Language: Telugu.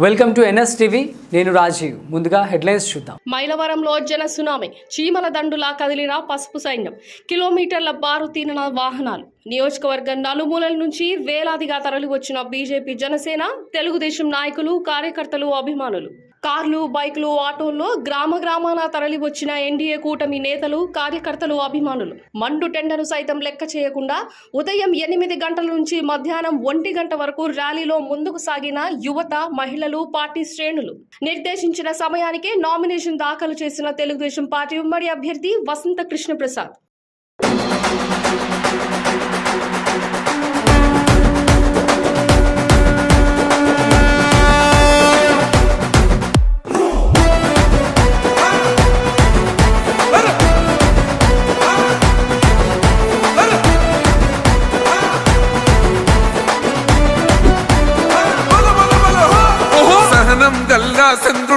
Welcome to NS TV. నేను రాజీవ్. ముందుగా హెడ్లైన్స్ చూద్దాం. మైలవరంలో జన సునామీ. చీమల దండులా కదిలిన పసుపు సైన్యం. కిలోమీటర్ల బారు తీరిన వాహనాలు. నియోజకవర్గం నలుమూలల నుంచి వేలాదిగా తరలివచ్చిన బీజేపీ జనసేన తెలుగుదేశం నాయకులు కార్యకర్తలు అభిమానులు. కార్లు బైకులు ఆటోల్లో గ్రామ గ్రామాన తరలివచ్చిన ఎన్డీఏ కూటమి నేతలు కార్యకర్తలు అభిమానులు. మండు టెండను సైతం లెక్క చేయకుండా ఉదయం ఎనిమిది గంటల నుంచి మధ్యాహ్నం ఒంటి గంట వరకు ర్యాలీలో ముందుకు సాగిన యువత మహిళలు పార్టీ శ్రేణులు. నిర్దేశించిన సమయానికే నామినేషన్ దాఖలు చేసిన తెలుగుదేశం పార్టీ ఉమ్మడి అభ్యర్థి వసంత కృష్ణప్రసాద్. సహనం